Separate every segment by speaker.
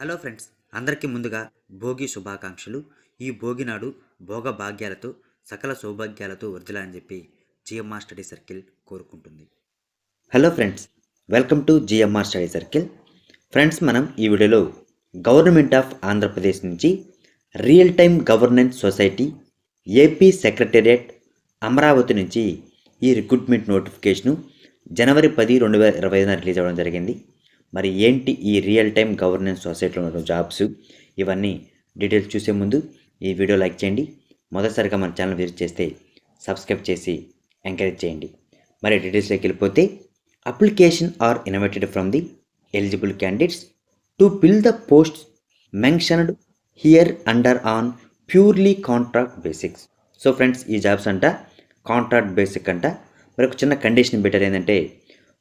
Speaker 1: Hello friends అందరికీ ముందుగా భోగి శుభాకాంక్షలు. ఈ భోగి నాడు భోగ భాగ్యాలతో సకల సౌభాగ్యాలతో వర్ధిల్లాలని చెప్పి జిఎంఆర్ స్టడీ సర్కిల్ కోరుకుంటుంది. Hello friends welcome to GMR study circle friends మనం ఈ వీడియోలో గవర్నమెంట్ ఆఫ్ ఆంధ్రప్రదేశ్ నుంచి real time governance society AP secretariat Amaravati నుంచి ఈ రిక్రూట్మెంట్ నోటిఫికేషను జనవరి పది రెండు వేల ఇరవై ఐదున రిలీజ్ అవ్వడం జరిగింది. మరి ఏంటి ఈ రియల్ టైమ్ గవర్నెన్స్ సొసైటీలో ఉన్న జాబ్స్ ఇవన్నీ డీటెయిల్స్ చూసే ముందు ఈ వీడియో లైక్ చేయండి. మొదటిసారిగా మన ఛానల్ విజిట్ చేస్తే సబ్స్క్రైబ్ చేసి ఎంకరేజ్ చేయండి. మరి డీటెయిల్స్లోకి వెళ్ళిపోతే application are invited from the eligible candidates to fill the post mentioned here under on purely contract basics so friends ఈ జాబ్స్ అంట కాంట్రాక్ట్ బేసిక్ అంట. మరి ఒక చిన్న కండిషన్ బెటర్ ఏంటంటే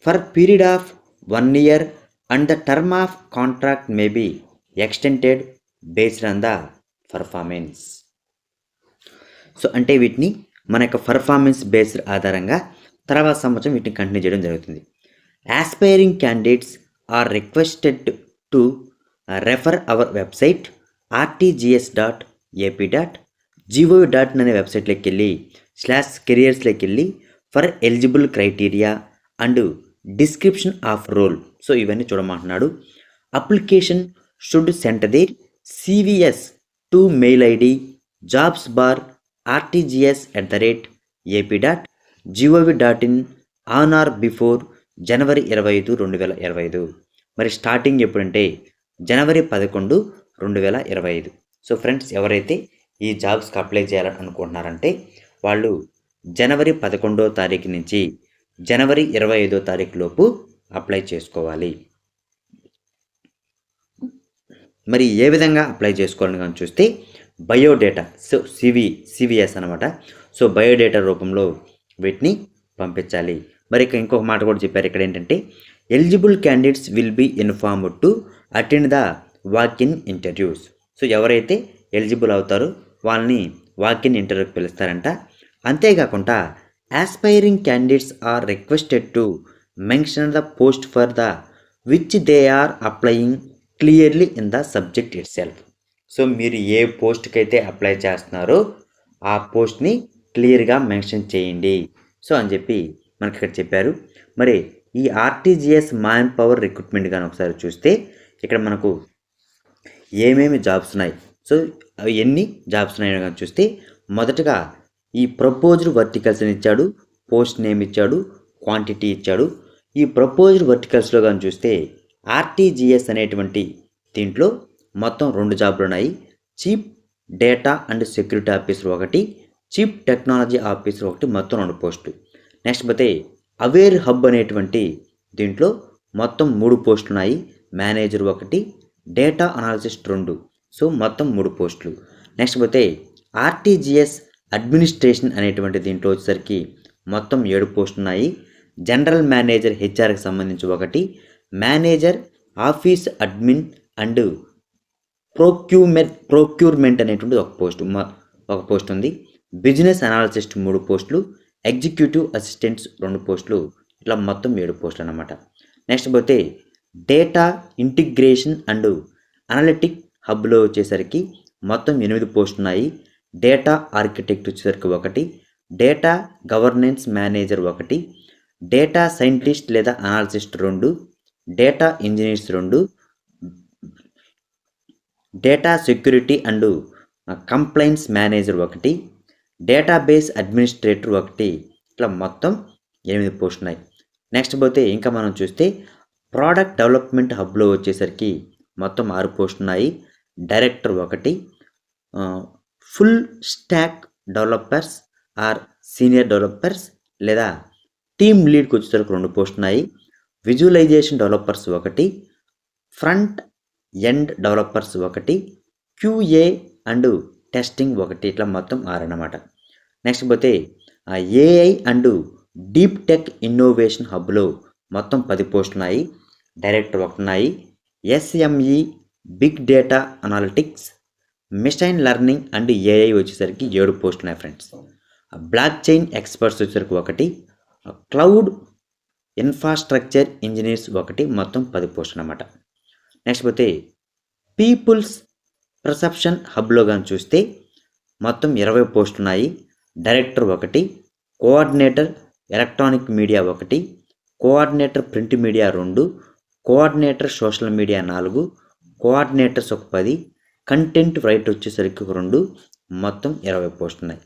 Speaker 1: for period of one year and the term of contract may be extended based on the performance so అంటే వీటిని మన యొక్క పర్ఫార్మెన్స్ బేస్డ్ ఆధారంగా తర్వాత సంవత్సరం వీటిని కంటిన్యూ చేయడం జరుగుతుంది. Aspiring candidates are requested to refer our website RTGS dot AP dot GO dot అనే వెబ్సైట్లోకి వెళ్ళి స్లాష్ కెరియర్స్లోకి వెళ్ళి for eligible criteria and description of role so ఇవన్నీ చూడమంటున్నాడు. Application should sent their CVs to mail ID jobs bar RTGS at the rate AP dot GOV dot in on or before January ఇరవై ఐదు రెండు వేల ఇరవై ఐదు మరి starting ఎప్పుడంటే జనవరి పదకొండు రెండు వేల ఇరవై ఐదు సో ఫ్రెండ్స్ ఎవరైతే ఈ జాబ్స్కి అప్లై చేయాలని అనుకుంటున్నారంటే వాళ్ళు జనవరి పదకొండో తారీఖు నుంచి జనవరి ఇరవై ఐదో తారీఖు లోపు అప్లై చేసుకోవాలి. మరి ఏ విధంగా అప్లై చేసుకోవాలని కానీ చూస్తే బయోడేటా సో సివి సివిఎస్ అనమాట సో బయోడేటా రూపంలో వీటిని పంపించాలి. మరి ఇక ఇంకొక మాట కూడా చెప్పారు ఇక్కడ ఏంటంటే eligible candidates will be informed to attend the walk in interviews so ఎవరైతే ఎలిజిబుల్ అవుతారో వాళ్ళని వాక్ ఇన్ ఇంటర్వ్యూకి పిలుస్తారంట. అంతేకాకుండా aspiring candidates are requested to mention the post for the which they are applying clearly in the subject itself so మీరు ఏ పోస్ట్కి అయితే అప్లై చేస్తున్నారో ఆ పోస్ట్ని క్లియర్గా మెన్షన్ చేయండి. సో అని చెప్పి మనకి ఇక్కడ చెప్పారు. మరి ఈ ఆర్టీజీఎస్ మ్యాన్ పవర్ రిక్రూట్మెంట్ కానీ ఒకసారి చూస్తే ఇక్కడ మనకు ఏమేమి జాబ్స్ ఉన్నాయి? సో అవి ఎన్ని జాబ్స్ ఉన్నాయో కానీ చూస్తే మొదటగా ఈ ప్రపోజ్డ్ వర్టికల్స్ని ఇచ్చాడు పోస్ట్ నేమ్ ఇచ్చాడు క్వాంటిటీ ఇచ్చాడు ఈ ప్రపోజ్డ్ వర్టికల్స్లో కానీ చూస్తే ఆర్టీజీఎస్ అనేటువంటి దీంట్లో మొత్తం రెండు జాబ్లు ఉన్నాయి. Chief data and security officer ఒకటి చీప్ టెక్నాలజీ ఆఫీసర్ ఒకటి మొత్తం రెండు పోస్టులు. నెక్స్ట్ పోతే అవేర్ హబ్ అనేటువంటి దీంట్లో మొత్తం మూడు పోస్టులు ఉన్నాయి. మేనేజర్ ఒకటి డేటా అనాలిసిస్ట్ రెండు. సో మొత్తం మూడు పోస్టులు. నెక్స్ట్ పోతే ఆర్టీజీఎస్ అడ్మినిస్ట్రేషన్ అనేటువంటి దీంట్లో వచ్చేసరికి మొత్తం ఏడు పోస్టులు ఉన్నాయి. జనరల్ మేనేజర్ హెచ్ఆర్కి సంబంధించి ఒకటి manager office admin and procurement procurement అనేటువంటి ఒక పోస్ట్ ఒక పోస్ట్ ఉంది. బిజినెస్ అనాలిసిస్ట్ మూడు పోస్టులు ఎగ్జిక్యూటివ్ అసిస్టెంట్స్ రెండు పోస్టులు ఇట్లా మొత్తం ఏడు పోస్టులు అన్నమాట. నెక్స్ట్ పోతే డేటా ఇంటిగ్రేషన్ అండ్ అనలిటిక్ హబ్లో వచ్చేసరికి మొత్తం ఎనిమిది పోస్టులు ఉన్నాయి డేటా ఆర్కిటెక్ట్ వచ్చేసరికి ఒకటి డేటా గవర్నెన్స్ మేనేజర్ ఒకటి డేటా సైంటిస్ట్ లేదా అనాలిసిస్ట్ రెండు డేటా ఇంజనీర్స్ రెండు data security and complaints manager ఒకటి డేటాబేస్ అడ్మినిస్ట్రేటర్ ఒకటి. ఇట్లా మొత్తం ఎనిమిది పోస్ట్ ఉన్నాయి. నెక్స్ట్ పోతే ఇంకా మనం చూస్తే ప్రోడక్ట్ డెవలప్మెంట్ హబ్లో వచ్చేసరికి మొత్తం ఆరు పోస్ట్ ఉన్నాయి. డైరెక్టర్ ఒకటి full stack developers or senior developers లేదా టీమ్ లీడ్కి వచ్చేసరికి రెండు పోస్ట్ ఉన్నాయి. విజువలైజేషన్ డెవలపర్స్ ఒకటి ఫ్రంట్ ఎండ్ డెవలపర్స్ ఒకటి క్యూఏ అండ్ టెస్టింగ్ ఒకటి ఇట్లా మొత్తం ఆరు నెక్స్ట్ పోతే AI and deep tech innovation హబ్లో మొత్తం పది పోస్టులు ఉన్నాయి. డైరెక్టర్ ఒకటి ఉన్నాయి SME big data analytics machine learning and AI వచ్చేసరికి ఏడు పోస్టులు ఉన్నాయి ఫ్రెండ్స్. బ్లాక్ చైన్ ఎక్స్పర్ట్స్ వచ్చేసరికి ఒకటి క్లౌడ్ ఇన్ఫ్రాస్ట్రక్చర్ ఇంజనీర్స్ ఒకటి మొత్తం పది పోస్టులు అనమాట నెక్స్ట్ పోతే పీపుల్స్ ప్రసెప్షన్ హబ్లో కానీ చూస్తే మొత్తం ఇరవై పోస్టులు ఉన్నాయి డైరెక్టర్ ఒకటి కోఆర్డినేటర్ ఎలక్ట్రానిక్ మీడియా ఒకటి కోఆర్డినేటర్ ప్రింట్ మీడియా రెండు కోఆర్డినేటర్ సోషల్ మీడియా నాలుగు కోఆర్డినేటర్స్ ఒక పది కంటెంట్ రైట్ వచ్చేసరికి ఒక రెండు మొత్తం ఇరవై పోస్టులు ఉన్నాయి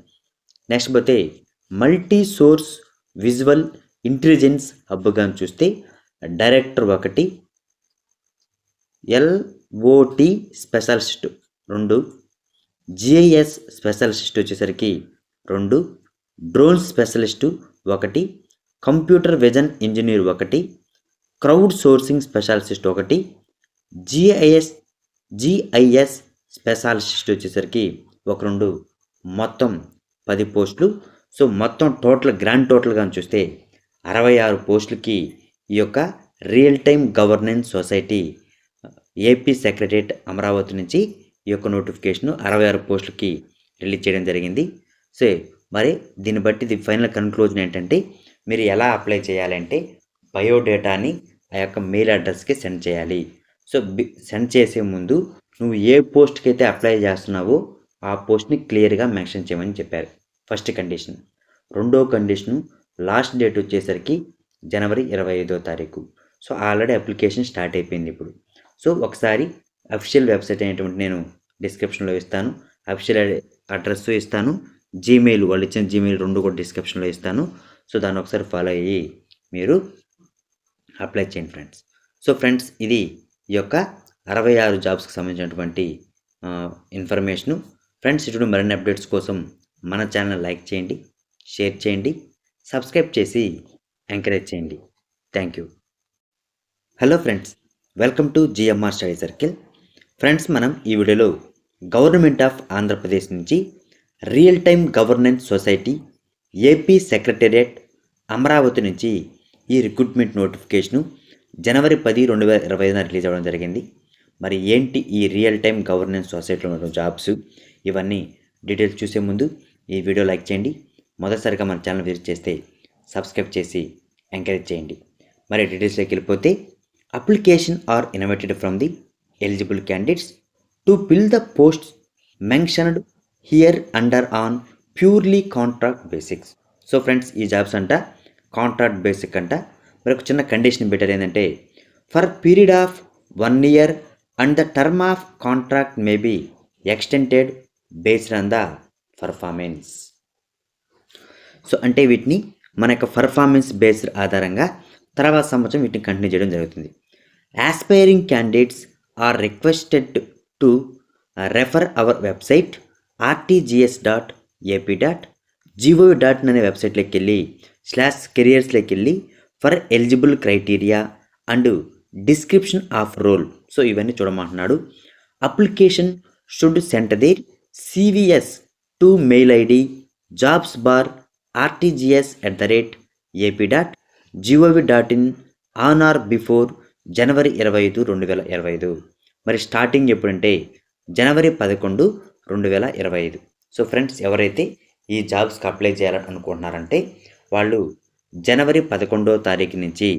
Speaker 1: నెక్స్ట్ పోతే మల్టీ సోర్స్ విజువల్ ఇంటెలిజెన్స్ హబ్గా చూస్తే డైరెక్టర్ ఒకటి ఎల్ఓటి స్పెషలిస్ట్ రెండు జిఐఎస్ స్పెషలిస్ట్ వచ్చేసరికి రెండు డ్రోన్ స్పెషలిస్టు ఒకటి కంప్యూటర్ విజన్ ఇంజనీర్ ఒకటి క్రౌడ్ సోర్సింగ్ స్పెషాలిస్ట్ ఒకటి జిఐఎస్ జిఐఎస్ స్పెషాలిస్ట్ వచ్చేసరికి ఒక రెండు మొత్తం పది పోస్టులు సో మొత్తం టోటల్ గ్రాండ్ టోటల్ కానీ చూస్తే అరవై ఆరు పోస్టులకి ఈ యొక్క real time governance society AP secretariat Amaravati నుంచి ఈ యొక్క నోటిఫికేషన్ అరవై ఆరు పోస్టులకి రిలీజ్ చేయడం జరిగింది. సో మరి దీన్ని బట్టి ఇది ఫైనల్ కన్క్లూజన్ ఏంటంటే మీరు ఎలా అప్లై చేయాలంటే బయోడేటాని ఆ యొక్క మెయిల్ అడ్రస్కి సెండ్ చేయాలి. సో సెండ్ చేసే ముందు నువ్వు ఏ పోస్ట్కి అయితే అప్లై చేస్తున్నావో ఆ పోస్ట్ని క్లియర్గా మెన్షన్ చేయమని చెప్పారు. First condition. రెండో కండిషను లాస్ట్ డేట్ వచ్చేసరికి జనవరి ఇరవై ఐదో తారీఖు. సో ఆల్రెడీ అప్లికేషన్ స్టార్ట్ అయిపోయింది ఇప్పుడు. సో ఒకసారి అఫీషియల్ వెబ్సైట్ అనేటువంటి నేను డిస్క్రిప్షన్లో ఇస్తాను. అఫీషియల్ అడ్రస్ ఇస్తాను. జీమెయిల్ వాళ్ళు ఇచ్చిన జీమెయిల్ రెండు కూడా డిస్క్రిప్షన్లో ఇస్తాను. సో దాన్ని ఒకసారి ఫాలో అయ్యి మీరు అప్లై చేయండి ఫ్రెండ్స్. సో ఫ్రెండ్స్ ఇది ఈ యొక్క అరవై ఆరు జాబ్స్కి సంబంధించినటువంటి ఇన్ఫర్మేషను. ఫ్రెండ్స్ ఇటు మరిన్ని అప్డేట్స్ కోసం మన ఛానల్ లైక్ చేయండి షేర్ చేయండి సబ్స్క్రైబ్ చేసి ఎంకరేజ్ చేయండి. Thank you hello friends welcome to GMR study circle friends మనం ఈ వీడియోలో గవర్నమెంట్ ఆఫ్ ఆంధ్రప్రదేశ్ నుంచి real time governance society AP secretariat Amaravati నుంచి ఈ రిక్రూట్మెంట్ నోటిఫికేషను జనవరి పది రెండు వేల ఇరవై ఐదున రిలీజ్ అవ్వడం జరిగింది. మరి ఏంటి ఈ రియల్ టైమ్ గవర్నెన్స్ సొసైటీలో ఉన్న జాబ్స్ ఇవన్నీ డీటెయిల్స్ చూసే ముందు ఈ వీడియో లైక్ చేయండి. మొదటిసారిగా మన ఛానల్ విజిట్ చేస్తే సబ్స్క్రైబ్ చేసి ఎంకరేజ్ చేయండి. మరి డీటెయిల్స్లోకి వెళ్ళిపోతే application are invited from the eligible candidates to fill the post mentioned here under on purely contract basics so friends ఈ జాబ్స్ అంట కాంట్రాక్ట్ బేసిక్ అంట. మరి ఒక చిన్న కండిషన్ బెటర్ ఏంటంటే for period of one year and the term of contract may be extended based on the performance so అంటే వీటిని మన యొక్క పర్ఫార్మెన్స్ బేస్డ్ ఆధారంగా తర్వాత సంవత్సరం వీటిని కంటిన్యూ చేయడం జరుగుతుంది. Aspiring candidates are requested to refer our website RTGS dot AP dot GOV dot అనే వెబ్సైట్లోకి వెళ్ళి స్లాష్ కెరియర్స్లోకి వెళ్ళి for eligible criteria and description of role so ఇవన్నీ చూడమంటున్నాడు. Application should centre there CVs to mail ID jobs bar RTGS at the rate AP dot GOV dot in on or before January ఇరవై ఐదు రెండు వేల ఇరవై ఐదు మరి starting ఎప్పుడంటే జనవరి పదకొండు రెండు వేల ఇరవై ఐదు సో ఫ్రెండ్స్ ఎవరైతే ఈ జాబ్స్కి అప్లై చేయాలని అనుకుంటున్నారంటే వాళ్ళు జనవరి పదకొండో తారీఖు నుంచి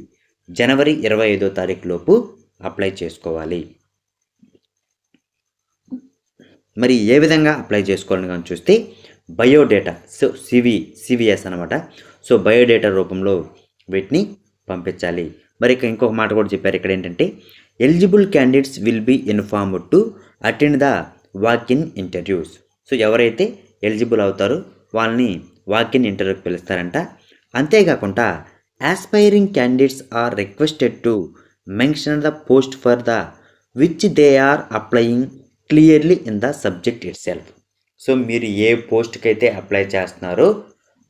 Speaker 1: జనవరి ఇరవై ఐదో తారీఖు లోపు అప్లై చేసుకోవాలి. మరి ఏ విధంగా అప్లై చేసుకోవాలని కానీ చూస్తే బయోడేటా సో సివి సివిఎస్ అనమాట సో బయోడేటా రూపంలో వీటిని పంపించాలి. మరి ఇక ఇంకొక మాట కూడా చెప్పారు ఇక్కడ ఏంటంటే eligible candidates will be informed to attend the walk in interviews so ఎవరైతే ఎలిజిబుల్ అవుతారో వాళ్ళని వాక్ ఇన్ ఇంటర్వ్యూకి పిలుస్తారంట. అంతేకాకుండా aspiring candidates are requested to mention the post for the which they are applying clearly in the subject itself so మీరు ఏ పోస్ట్కి అయితే అప్లై చేస్తున్నారో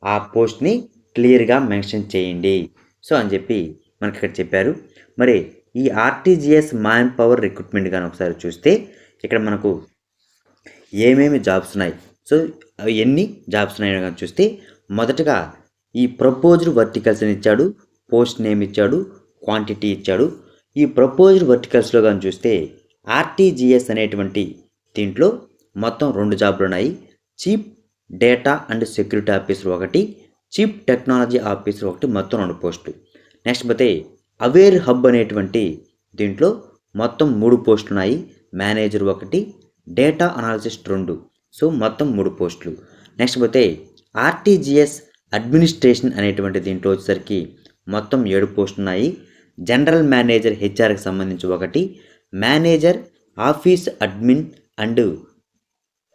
Speaker 1: ఆ పోస్ట్ని క్లియర్గా మెన్షన్ చేయండి. సో అని చెప్పి మనకి ఇక్కడ చెప్పారు. మరి ఈ ఆర్టీజీఎస్ మ్యాన్ పవర్ రిక్రూట్మెంట్ కానీ ఒకసారి చూస్తే ఇక్కడ మనకు ఏమేమి జాబ్స్ ఉన్నాయి? సో అవి ఎన్ని జాబ్స్ ఉన్నాయో కానీ చూస్తే మొదటగా ఈ ప్రపోజ్డ్ వర్టికల్స్ అని ఇచ్చాడు పోస్ట్ నేమ్ ఇచ్చాడు క్వాంటిటీ ఇచ్చాడు. ఈ ప్రపోజ్డ్ వర్టికల్స్లో కానీ చూస్తే ఆర్టీజీఎస్ అనేటువంటి దీంట్లో మొత్తం రెండు జాబులు ఉన్నాయి. Chief data and security officer ఒకటి చీప్ టెక్నాలజీ ఆఫీసర్ ఒకటి మొత్తం రెండు పోస్టులు. నెక్స్ట్ పోతే అవేర్ హబ్ అనేటువంటి దీంట్లో మొత్తం మూడు పోస్టులు ఉన్నాయి. మేనేజర్ ఒకటి డేటా అనాలిసిస్ట్ రెండు. సో మొత్తం మూడు పోస్టులు. నెక్స్ట్ పోతే ఆర్టీజీఎస్ అడ్మినిస్ట్రేషన్ అనేటువంటి దీంట్లో వచ్చేసరికి మొత్తం ఏడు పోస్టులు ఉన్నాయి. జనరల్ మేనేజర్ హెచ్ఆర్కి సంబంధించి ఒకటి manager office admin and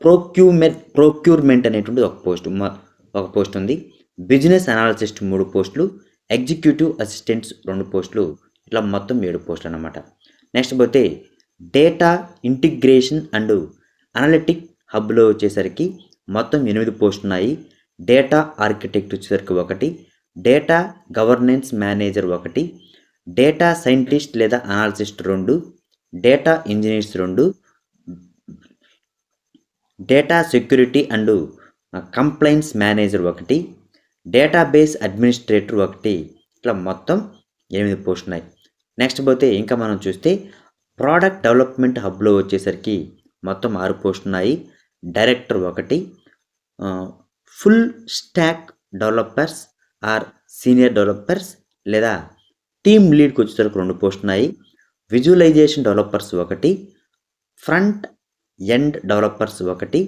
Speaker 1: procurement procurement అనేటువంటి ఒక పోస్ట్ ఒక పోస్ట్ ఉంది. బిజినెస్ అనాలిసిస్ట్ మూడు పోస్టులు ఎగ్జిక్యూటివ్ అసిస్టెంట్స్ రెండు పోస్టులు ఇట్లా మొత్తం ఏడు పోస్టులు అన్నమాట. నెక్స్ట్ పోతే డేటా ఇంటిగ్రేషన్ అండ్ అనలిటిక్ హబ్లో వచ్చేసరికి మొత్తం ఎనిమిది పోస్టులు ఉన్నాయి. డేటా ఆర్కిటెక్ట్ వచ్చేసరికి ఒకటి డేటా గవర్నెన్స్ మేనేజర్ ఒకటి డేటా సైంటిస్ట్ లేదా అనాలిసిస్ట్ రెండు డేటా ఇంజనీర్స్ రెండు data security and complaints manager ఒకటి డేటాబేస్ అడ్మినిస్ట్రేటర్ ఒకటి. ఇట్లా మొత్తం ఎనిమిది పోస్టులు ఉన్నాయి. నెక్స్ట్ పోతే ఇంకా మనం చూస్తే ప్రోడక్ట్ డెవలప్మెంట్ హబ్లో వచ్చేసరికి మొత్తం ఆరు పోస్టులు ఉన్నాయి. డైరెక్టర్ ఒకటి full stack developers or senior developers లేదా టీమ్ లీడ్కి వచ్చేసరికి రెండు పోస్టులు ఉన్నాయి. విజువలైజేషన్ డెవలపర్స్ ఒకటి ఫ్రంట్ ఎండ్ డెవలపర్స్ ఒకటి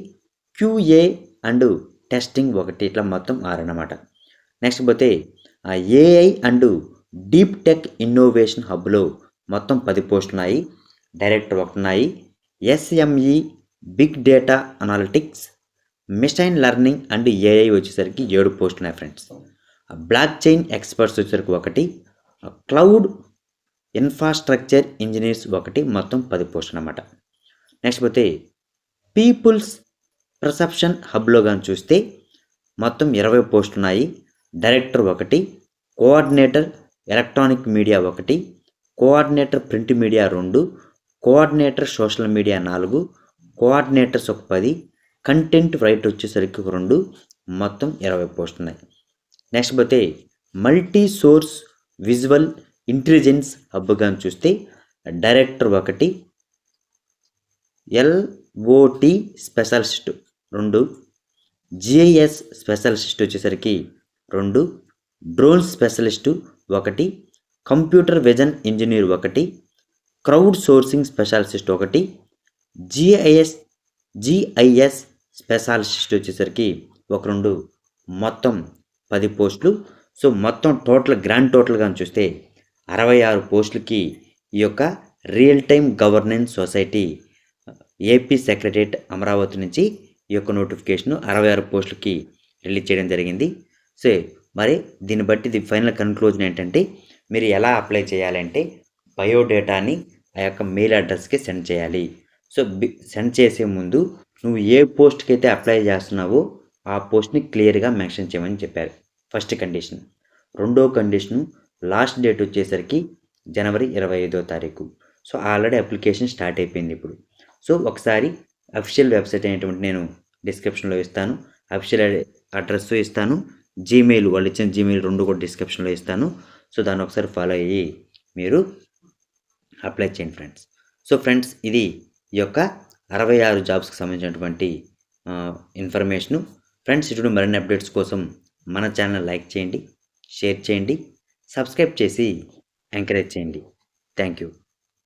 Speaker 1: క్యూఏ అండ్ టెస్టింగ్ ఒకటి ఇట్లా మొత్తం ఆరన్నమాట నెక్స్ట్ పోతే AI and deep tech innovation హబ్లో మొత్తం పది పోస్టులు ఉన్నాయి డైరెక్టర్ ఒకటి ఉన్నాయి SME big data analytics machine learning and AI వచ్చేసరికి ఏడు పోస్టులు ఉన్నాయి ఫ్రెండ్స్. బ్లాక్ చైన్ ఎక్స్పర్ట్స్ వచ్చేసరికి ఒకటి క్లౌడ్ ఇన్ఫ్రాస్ట్రక్చర్ ఇంజనీర్స్ ఒకటి మొత్తం పది పోస్టులు అనమాట నెక్స్ట్ పోతే పీపుల్స్ ప్రసెప్షన్ హబ్లో కానీ చూస్తే మొత్తం ఇరవై పోస్టులు ఉన్నాయి డైరెక్టర్ ఒకటి కోఆర్డినేటర్ ఎలక్ట్రానిక్ మీడియా ఒకటి కోఆర్డినేటర్ ప్రింట్ మీడియా రెండు కోఆర్డినేటర్ సోషల్ మీడియా నాలుగు కోఆర్డినేటర్స్ ఒక పది కంటెంట్ రైటర్ వచ్చేసరికి ఒక రెండు మొత్తం ఇరవై పోస్టులు ఉన్నాయి నెక్స్ట్ పోతే మల్టీ సోర్స్ విజువల్ ఇంటెలిజెన్స్ హబ్గా చూస్తే డైరెక్టర్ ఒకటి ఎల్ఓటి స్పెషలిస్ట్ రెండు జిఐఎస్ స్పెషలిస్ట్ వచ్చేసరికి రెండు డ్రోన్ స్పెషలిస్టు ఒకటి కంప్యూటర్ విజన్ ఇంజనీర్ ఒకటి క్రౌడ్ సోర్సింగ్ స్పెషాలిస్ట్ ఒకటి జిఐఎస్ జిఐఎస్ స్పెషాలిస్ట్ వచ్చేసరికి ఒక రెండు. మొత్తం పది పోస్టులు. సో మొత్తం టోటల్ గ్రాండ్ టోటల్గా చూస్తే అరవై ఆరు పోస్టులకి ఈ యొక్క real time governance society AP secretariat Amaravati నుంచి ఈ యొక్క నోటిఫికేషన్ అరవై ఆరు పోస్టులకి రిలీజ్ చేయడం జరిగింది. సో మరి దీన్ని బట్టి ది ఫైనల్ కన్క్లూజన్ ఏంటంటే మీరు ఎలా అప్లై చేయాలంటే బయోడేటాని ఆ యొక్క మెయిల్ అడ్రస్కి సెండ్ చేయాలి. సో సెండ్ చేసే ముందు నువ్వు ఏ పోస్ట్కి అయితే అప్లై చేస్తున్నావో ఆ పోస్ట్ని క్లియర్గా మెన్షన్ చేయమని చెప్పారు. First condition. రెండో కండిషను లాస్ట్ డేట్ వచ్చేసరికి జనవరి ఇరవై ఐదో తారీఖు. సో ఆల్రెడీ అప్లికేషన్ స్టార్ట్ అయిపోయింది ఇప్పుడు. సో ఒకసారి అఫీషియల్ వెబ్సైట్ అనేటువంటి నేను డిస్క్రిప్షన్లో ఇస్తాను. అఫీషియల్ అడ్రస్ ఇస్తాను. జీమెయిల్ వాళ్ళు ఇచ్చిన జీమెయిల్ రెండు కూడా డిస్క్రిప్షన్లో ఇస్తాను. సో దాన్ని ఒకసారి ఫాలో అయ్యి మీరు అప్లై చేయండి ఫ్రెండ్స్. సో ఫ్రెండ్స్ ఇది ఈ యొక్క అరవై ఆరు జాబ్స్కి సంబంధించినటువంటి ఇన్ఫర్మేషను. ఫ్రెండ్స్ ఇటువంటి మరిన్ని అప్డేట్స్ కోసం మన ఛానల్ లైక్ చేయండి షేర్ చేయండి. సబ్స్క్రైబ్ చేసి ఎంకరేజ్ చేయండి. Thank you.